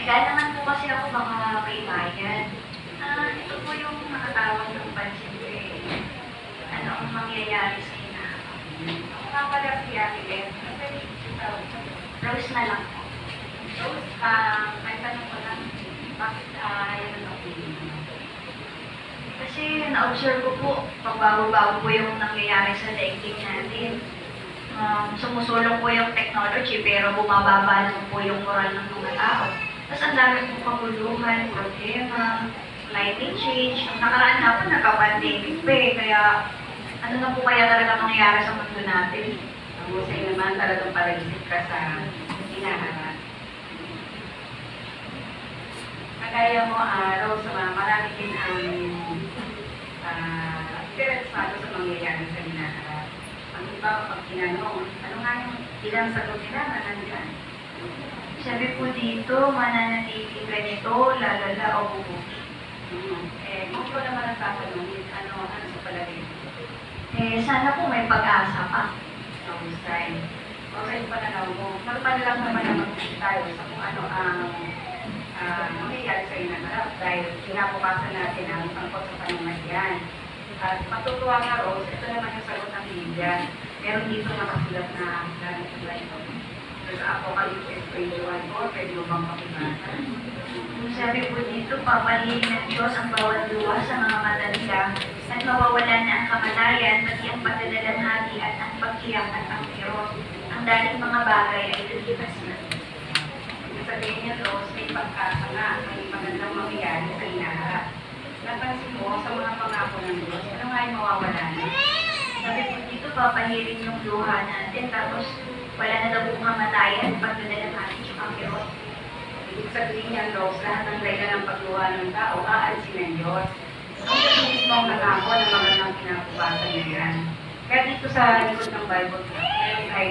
Nagaya naman po kasi ako baka kaibayan. Ah, ito po yung nakatawag ng pansin ko eh. Ano ang mangyayari sa hinaharap? Ako nga pala si Ate Beth. Ano yung tawag? Rose na lang po. Rose, ah, may tanong ko lang. Bakit ah, yun ang? Kasi na-observe ko po, pagbago-bago po yung nangyayari sa daigdig natin. Um, sumusulong po yung technology pero bumababa naman po yung moral ng mga tao. Tapos ang dami po kaguluhan, problema, climate change. Ang nakaraan na po, nagka-pandemic pa eh. Kaya ano na po kaya talaga mangyayari sa mundo natin? Ang husay naman talagang palagisip ka sa hinaharap. Kagaya mo, ah, Rose, ah, marami din ang ah, interesado sa mangyayari sa hinaharap. Iba, pag tinanong, ano nga yung ilang sagot nila na nandyan? Sabi po dito, mananatili ganito, lalala o bubuti. Hmm. Eh, kung ikaw naman ang tatanungin, ano, ano sa palagay? Eh, sana po may pag-asa pa. Husay. Okay pananaw mo. Normal lang naman na mag tayo sa kung ano ang ah, mangyayari sa inaharap dahil kinabukasan natin ang tangkot sa panungasyan. At matutuwa nga, Rose, ito naman yung sagot ng Biblia. Meron dito nakasulat na gamit ng Bible. So, sa Apocalypse 21 po, pwede mo bang pakibasa? Sabi po dito, papalihin ng Diyos ang bawat luha sa mga mata nila at mawawala na ang kamalayan, pati ang pagdadalamhati at ang pagkiyak at ang kirot. Ang dating mga bagay ay lilipas na. Sabihin niya, Rose, may pagkasa nga, may magandang mangyayari sa inaharap. Napansin mo sa mga pangako ng Diyos, ano nga yung mawawala na? Sabi po dito, papahirin yung luha natin, tapos wala na daw pong kamatayan, pagdadalamhati at ang kirot. Ibig sabihin niya, Rose, lahat ng dahilan ng pagluha ng tao, aalisin ng Diyos. Ang Diyos mismo ang nangako ng magandang pinabukasan niya yan. Kaya dito sa likod ng Bible, meron tayo